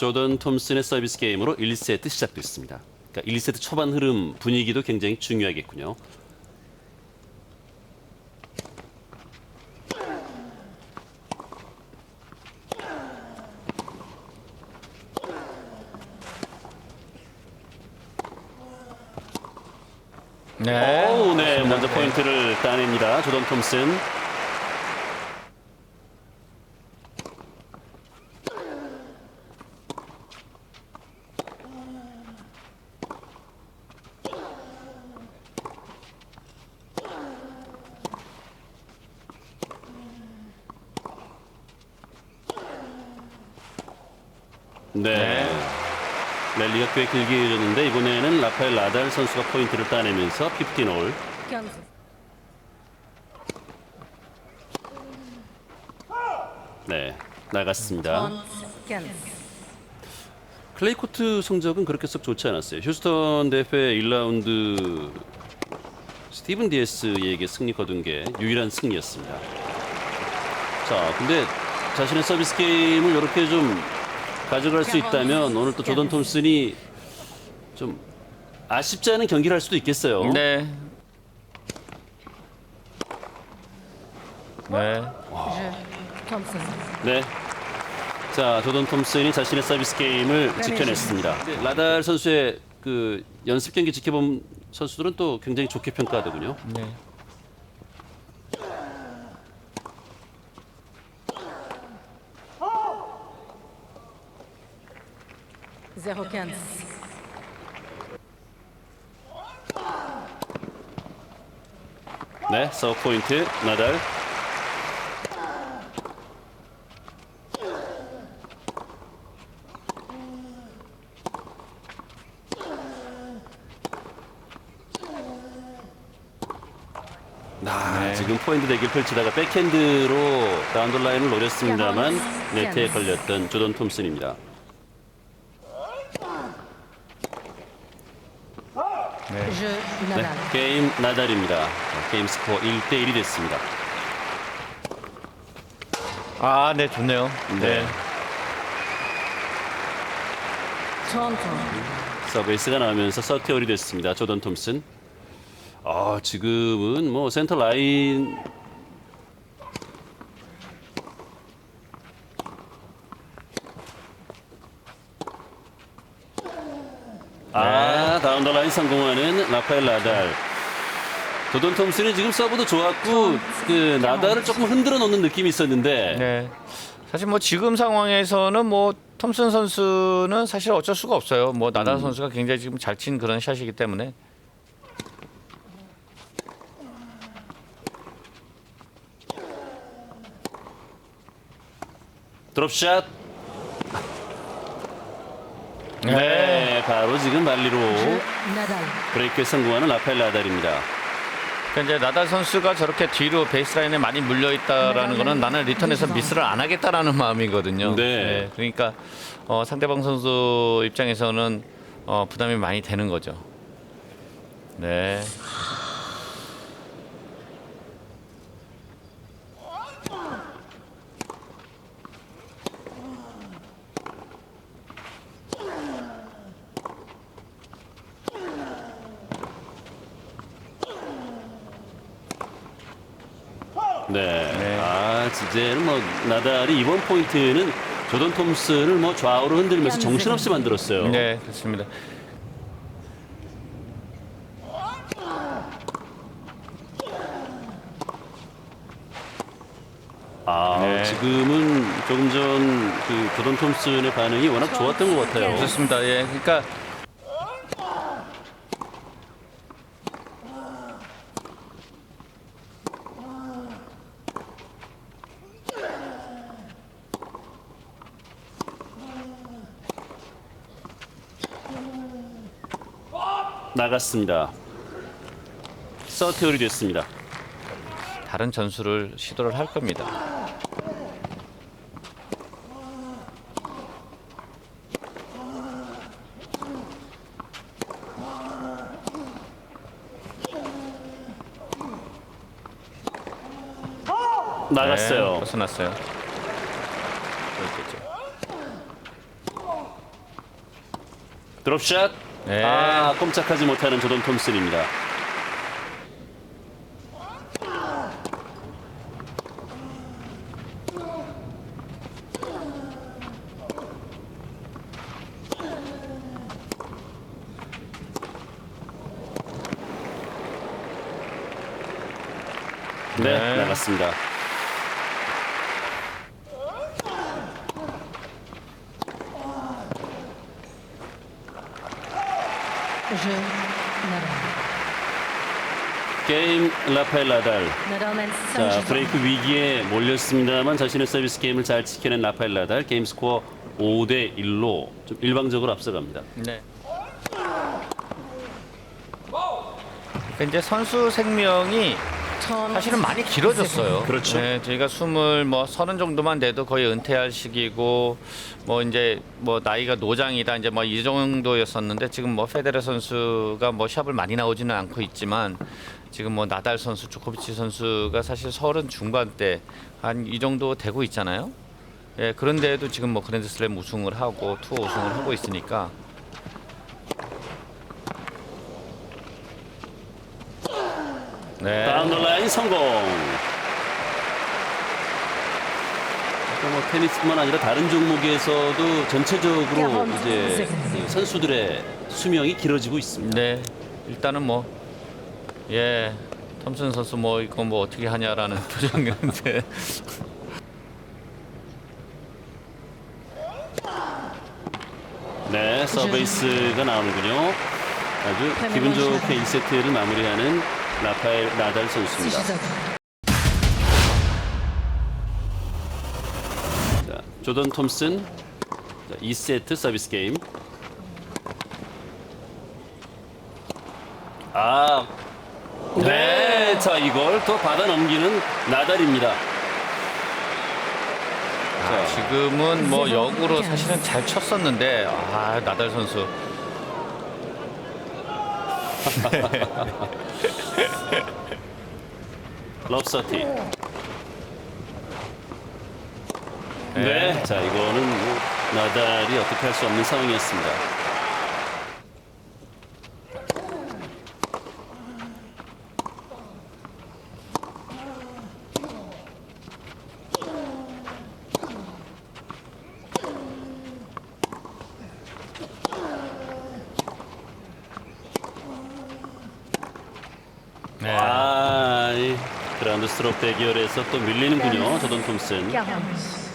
조던 톰슨의 서비스 게임으로 1세트 시작됐습니다. 그러니까 1세트 초반 흐름 분위기도 굉장히 중요하겠군요. 네. 오, 네, 먼저 포인트를 조던 톰슨. 네. 랠리가 꽤 길게 이어졌는데 이번에는 라파엘 나달 선수가 포인트를 따내면서 15홀. 15. 네, 나갔습니다. 15. 클레이 코트 성적은 그렇게 썩 좋지 않았어요. 휴스턴 대회 1라운드 스티븐 디에스에게 승리 거둔 게 유일한 승리였습니다. 자, 근데 자신의 서비스 게임을 이렇게 좀 가져갈 수 있다면 오늘 또 조던 톰슨이 좀 아쉽지 않은 경기를 할 수도 있겠어요. 네. 네. 네. 자, 조던 톰슨이 자신의 서비스 게임을 지켜냈습니다. 네, 라달 선수의 그 연습 경기 지켜본 선수들은 또 굉장히 좋게 평가하더군요. 네. Zero quinze. 네, 서브 포인트 나달. 아, 지금 포인트 대결 펼치다가 백핸드로 라운드 라인을 노렸습니다만 네트에 걸렸던 조던 톰슨입니다. 네, Nadal. 게임 나달입니다. 게임 스코어 1대 1이 됐습니다. 아, 네, 좋네요. 네. 네. 서베이스가 나오면서 서티어리 됐습니다. 조던 톰슨. 아 지금은 뭐 센터 라인 아 다운 더 라인 성공하는 라파엘 나달. 조던 톰슨이 지금 서브도 좋았고 그 나달을 조금 흔들어 놓는 느낌이 있었는데 네. 사실 뭐 지금 상황에서는 뭐 톰슨 선수는 사실 어쩔 수가 없어요. 뭐 나다 선수가 굉장히 지금 잘 친 그런 샷이기 때문에. 드롭샷. 네, 바로 지금. Nadal. 브레이크에 성공하는 라파엘 나달입니다. 그러니까 이제 나달 선수가 저렇게 뒤로 베이스라인에 많이 물려 있다라는 거는 나는 리턴에서 미스를 안 하겠다라는 마음이거든요. 네. 그러니까 어, 상대방 선수 입장에서는 어, 부담이 많이 되는 거죠. 네. 네. 아, 이제는 뭐 나달이 이번 포인트는 조던 톰슨을 뭐 좌우로 흔들면서 정신없이 만들었어요. 네, 그렇습니다. 아, 네. 지금은 조금 전 그 조던 톰슨의 반응이 워낙 좋았던 것 같아요. 그렇습니다. 예, 그러니까 나갔습니다. 서태울이 됐습니다. 다른 전술을 시도를 할 겁니다. 나갔어요. 네, 벗어났어요. 그렇겠죠. 드롭샷. 네. 아, 꼼짝하지 못하는 조던 톰슨입니다. 네, 네. 나갔습니다. Je Nadal. Mène 6 자. 브레이크 위기에 몰렸습니다만 자신의 서비스 게임을 잘 지켜낸 라파엘 나달 게임 스코어 5대 1로 좀 일방적으로 앞서갑니다. 네. 그러니까 이제 선수 생명이 사실은 많이 길어졌어요. 그렇죠. 네, 저희가 스물 뭐 서른 정도만 돼도 거의 은퇴할 시기고 뭐 이제 뭐 나이가 노장이다 이제 뭐 이 정도였었는데 지금 뭐 페데레 선수가 뭐 샵을 많이 나오지는 않고 있지만 지금 뭐 나달 선수, 조코비치 선수가 사실 서른 중반대 한 이 정도 되고 있잖아요. 예, 그런데도 지금 뭐 그랜드슬램 우승을 하고 투어 우승을 하고 있으니까 네. 다운 더 라인 성공. 뭐 테니스뿐만 아니라 다른 종목에서도 전체적으로 이제 그 선수들의 수명이 길어지고 있습니다. 네, 일단은 뭐 예, 톰슨 선수 뭐 이거 뭐 어떻게 하냐라는 표정이었는데 네, 서베이스가 나오는군요. 아주 기분 좋게 1세트를 마무리하는 라파엘 나달 6 선수입니다. 자, 조던 톰슨 자, 2세트 서비스 게임. 아, 네, 자 이걸 또 받아 넘기는 나달입니다. 자, 지금은 뭐 역으로 사실은 잘 쳤었는데 아 나달 선수 럽서티. 네, 자 이거는 뭐 나달이 어떻게 할 수 없는 상황이었습니다. 네. 아, 이 스트로크 대결에서 또 밀리는군요, 조던 톰슨. 40.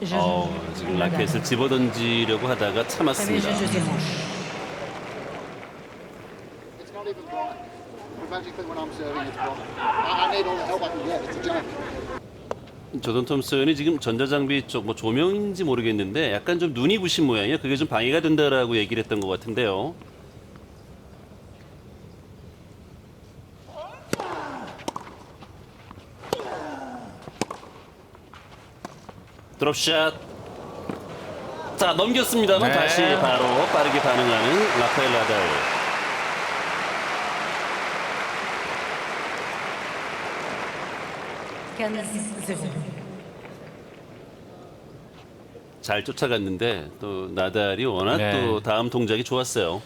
Je 어, 지금 라켓을 집어던지려고 하다가 참았습니다. 조던 톰슨이 지금 전자장비 쪽 뭐 조명인지 모르겠는데 약간 좀 눈이 부신 모양이에요. 그게 좀 방해가 된다라고 얘기를 했던 것 같은데요. 드롭샷. 자 넘겼습니다만 네. 다시 바로 빠르게 반응하는 라파엘. Cannes, 0. 잘 쫓아갔는데 또 나달이 워낙 네. 또 다음 동작이 좋았어요.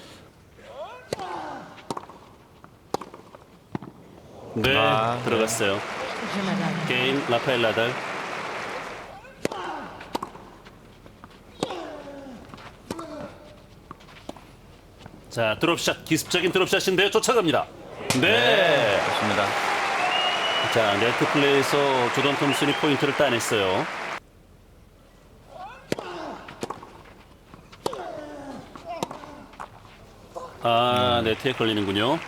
네 아, 네. 들어갔어요. 게임 라파엘 나달. 자 드롭샷 기습적인 드롭샷인데요 쫓아갑니다. 네. 좋습니다. 자 네트 플레이에서 조던 톰슨이 포인트를 따냈어요. 아 네트에 걸리는군요.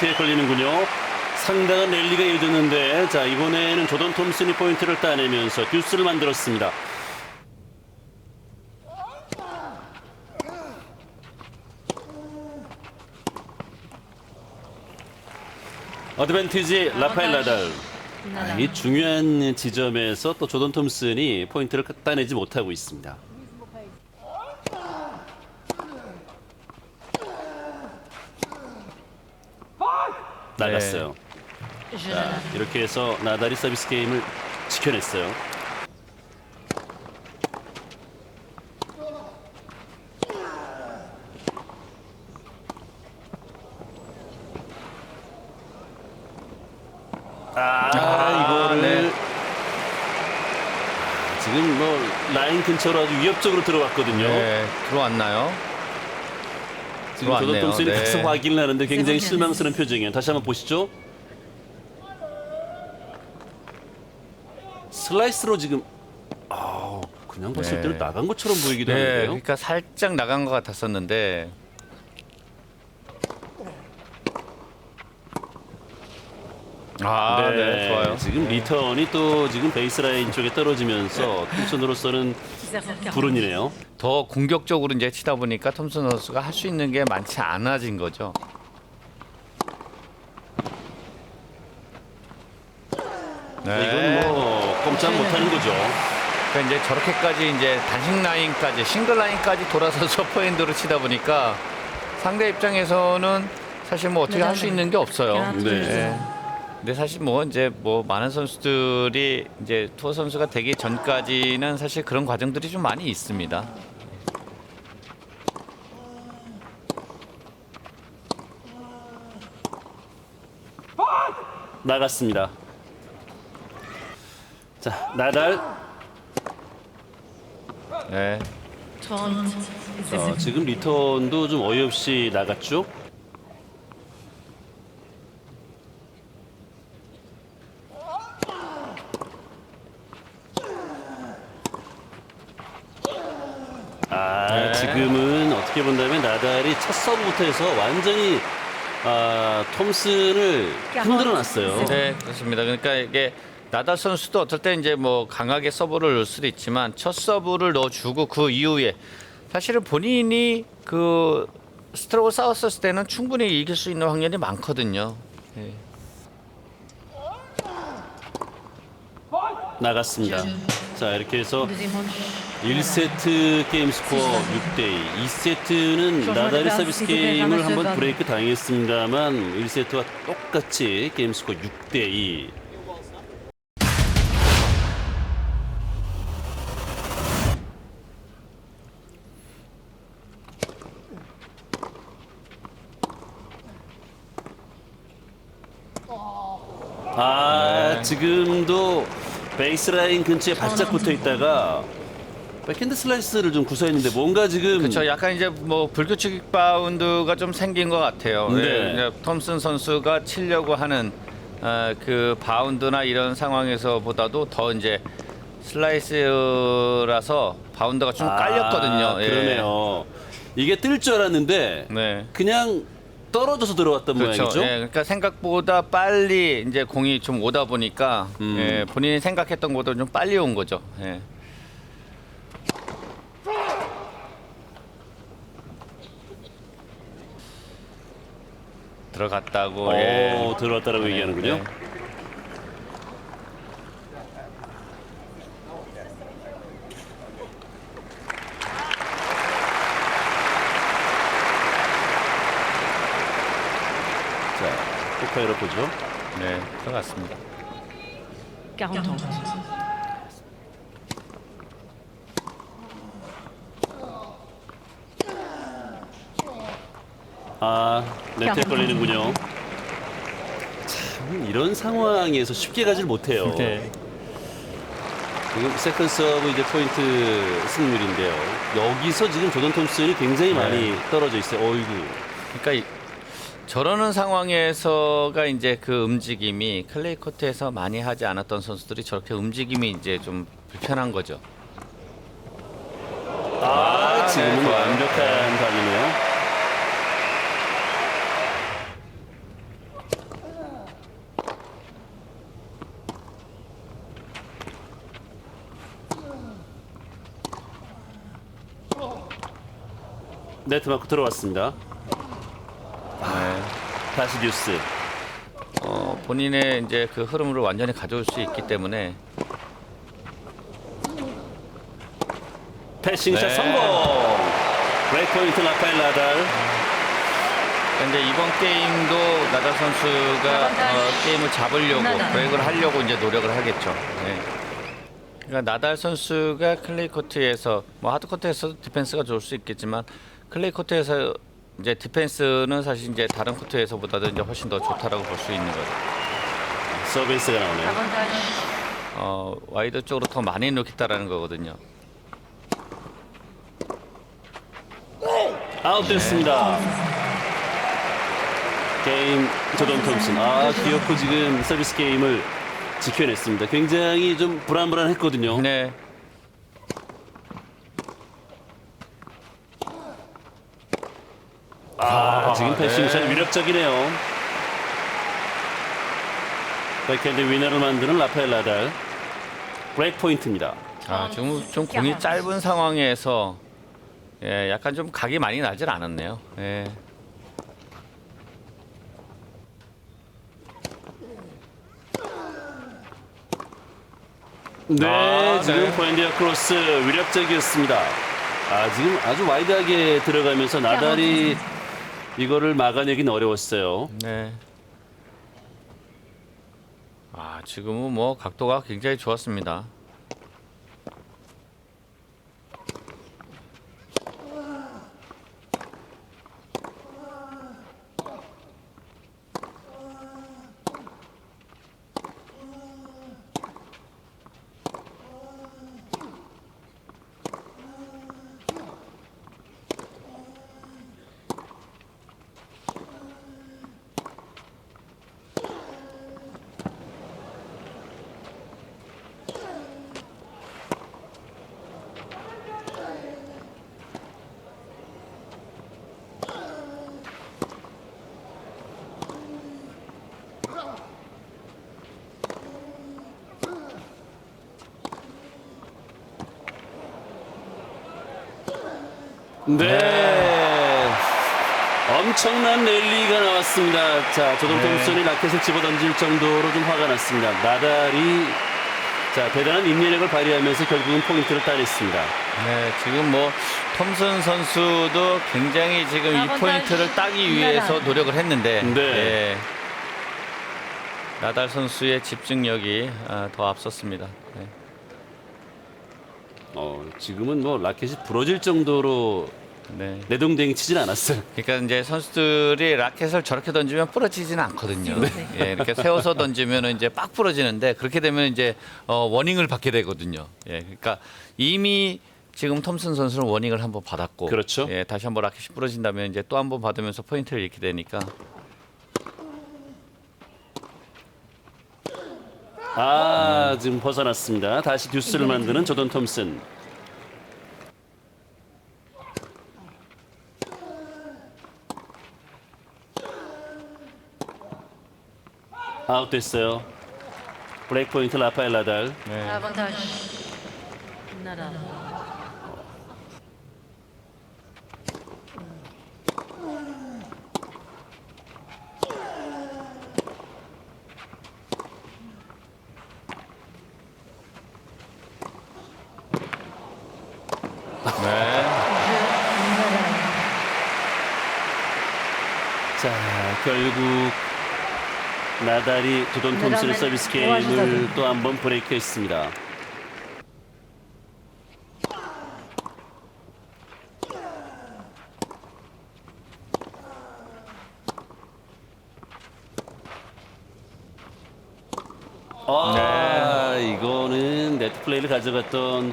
네트에 걸리는군요. 상당한 랠리가 이어졌는데 자 이번에는 조던 톰슨이 포인트를 따내면서 듀스를 만들었습니다. 어드밴티지 라파엘 나달. 아, 이 중요한 지점에서 또 조던 톰슨이 포인트를 따내지 못하고 있습니다. 나갔어요. Je 자, 이렇게 해서 나달이 서비스 게임을 지켜냈어요. 아, 이거를 네. 아, 지금 뭐 라인 근처로 아주 위협적으로 들어왔거든요. 네, 들어왔나요? 지금 조던 들어왔네요. 톰슨이 네. 가서 확인을 하는데 굉장히 실망스러운 표정이에요. 다시 한번 보시죠. 슬라이스로 지금 아 그냥 봤을 네. 때는 나간 것처럼 보이기도 네, 하는데요. 그러니까 살짝 나간 것 같았었는데. 아, 네, 좋아요. 지금 리턴이 또 지금 베이스라인 쪽에 떨어지면서 톰슨으로서는 불운이네요. 더 공격적으로 이제 치다 보니까 톰슨 선수가 할 수 있는 게 많지 않아진 거죠. 네. 이건 뭐 꼼짝 못하는 거죠. 그러니까 이제 저렇게까지 이제 단식 라인까지 싱글 라인까지 돌아서서 포핸드로 치다 보니까 상대 입장에서는 사실 뭐 어떻게 할 수 있는 게 없어요. 네. 네. 근데 사실 뭐 이제 뭐 많은 선수들이 이제 투어 선수가 되기 전까지는 사실 그런 과정들이 좀 많이 있습니다. 나갔습니다. 자 나달 네. 자, 지금 리턴도 좀 어이없이 나갔죠. 지금은 어떻게 본다면 나달이 첫 서브부터 해서 완전히 아, 톰슨을 흔들어 놨어요. 네, 그렇습니다. 그러니까 이게 나달 선수도 어떨 때 이제 뭐 강하게 서브를 넣을 수도 있지만 첫 서브를 넣어주고 그 이후에 사실은 본인이 그 스트로크 싸웠을 때는 충분히 이길 수 있는 확률이 많거든요. 예. 나갔습니다. 자 이렇게 해서 1세트 게임 스코어 6대2 2세트는 나달이 서비스 게임을 한번 브레이크 당했습니다만 1세트와 똑같이 게임 스코어 6대2 아 지금도 베이스라인 근처에 바짝 붙어 있다가 백핸드 슬라이스를 좀 구사했는데 뭔가 지금 그렇죠. 약간 이제 뭐 불규칙 바운드가 좀 생긴 것 같아요. 네. 예, 이제 톰슨 선수가 치려고 하는 어, 그 바운드나 이런 상황에서보다도 더 이제 슬라이스라서 바운드가 좀 아, 깔렸거든요. 예. 그러네요. 이게 뜰 줄 알았는데 네. 그냥 떨어져서 들어왔던 그렇죠. 모양이죠. 예, 그러니까 생각보다 빨리 이제 공이 좀 오다 보니까 음. 예, 본인이 생각했던 것보다 좀 빨리 온 거죠. 예. 들어갔다고. 오, 예. 들어왔다라고 네, 얘기하는군요. 네. 자, 포카이로 보죠. 네, 들어갔습니다. 40 아, 네트에 걸리는군요. 참 이런 상황에서 쉽게 가질 못해요. 네. 지금 세컨 서브 이제 포인트 승률인데요. 여기서 지금 조던 톰슨이 굉장히 네. 많이 떨어져 있어요. 어이구. 그러니까 이- 저러는 상황에서가 이제 그 움직임이 클레이 코트에서 많이 하지 않았던 선수들이 저렇게 움직임이 이제 좀 불편한 거죠. 아, 네, 지금은 좋아요. 완벽한 방이네요. 네트 마크 들어왔습니다. 네. 다시 뉴스. 어, 본인의 이제 그 흐름을 완전히 가져올 수 있기 때문에 패싱샷 네. 성공. 브레이크 포인트 라파엘 나달. 근데 이번 게임도 나달 선수가 어, 게임을 잡으려고 나달. 브레이크를 하려고 이제 노력을 하겠죠. 네. 그러니까 나달 선수가 클레이 코트에서 뭐 하드 코트에서도 디펜스가 좋을 수 있겠지만 클레이 코트에서 이제 디펜스는 사실 이제 다른 코트에서보다도 이제 훨씬 더 좋다라고 볼 수 있는 거죠. 서비스가 나오네요. 어, 와이드 쪽으로 더 많이 놓겠다라는 거거든요. 아웃됐습니다. 게임 조던 톰슨. 아 귀엽고 지금 서비스 게임을 지켜냈습니다. 굉장히 좀 불안불안했거든요. 네. 아, 지금 패싱샷 네. 위력적이네요. 백핸드 위너를 만드는 라파엘 나달. 브레이크 포인트입니다. 아, 지금 좀 공이 짧은 상황에서 예, 약간 좀 각이 많이 나질 않았네요. 예. 네, 아, 지금 네. 포인디어 크로스 위력적이었습니다. 아, 지금 아주 와이드하게 들어가면서 나달이 이거를 막아내긴 어려웠어요. 네. 아, 지금은 뭐 각도가 굉장히 좋았습니다. 네. 엄청난 랠리가 나왔습니다. 자, 조던 네. 톰슨이 라켓을 집어 던질 정도로 좀 화가 났습니다. 나달이 자, 대단한 인내력을 발휘하면서 결국은 포인트를 따냈습니다. 네, 지금 뭐 톰슨 선수도 굉장히 지금 이 포인트를 따기 위해서. 노력을 했는데 네. 예. 나달 선수의 집중력이 아, 더 앞섰습니다. 네. 어, 지금은 뭐 라켓이 부러질 정도로 네. 내동댕이 치진 않았어요. 그러니까 이제 선수들이 라켓을 저렇게 던지면 부러지지는 않거든요. 예, 이렇게 세워서 던지면 이제 빡 부러지는데 그렇게 되면 이제 어, 워닝을 받게 되거든요. 예, 그러니까 이미 지금 톰슨 선수는 워닝을 한번 받았고, 그렇죠. 예, 다시 한번 라켓이 부러진다면 이제 또 한번 받으면서 포인트를 잃게 되니까 아, 지금 벗어났습니다. 다시 듀스를 만드는 조던 톰슨. 아웃됐어요. 브레이크 포인트 라파엘 나달. 네. Avantage. Nadal. 네. 자, 결국 나달이 조던 톰슨의 서비스 도와주자고. 게임을 또 한 번 브레이크했습니다. 아, 이거는 네트 플레이를 가져갔던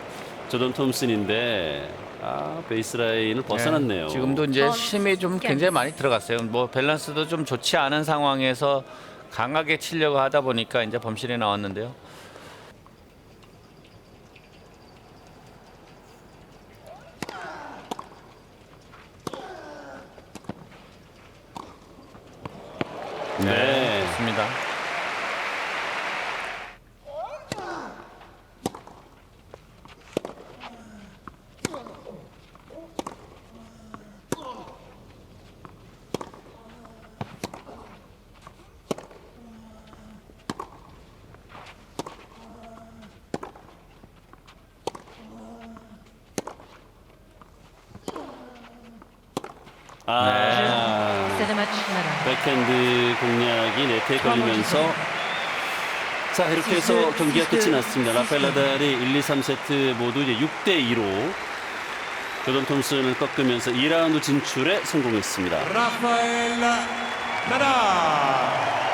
조던 톰슨인데 아 베이스 라인을 벗어났네요. 네, 지금도 이제 어, 힘이 좀 스캔. 굉장히 많이 들어갔어요. 뭐 밸런스도 좀 좋지 않은 상황에서 강하게 치려고 하다 보니까 이제 범실이 나왔는데요. 네. 좋습니다. 아, C'est le match Nadal. 백핸드 공략이 네트에 걸리면서 자 이렇게 해서 경기가 끝이 났습니다. 라파엘 나달이 1, 2, 3세트 모두 이제 6대 2로 조던 톰슨을 꺾으면서 2라운드 진출에 성공했습니다. Rafael Nadal.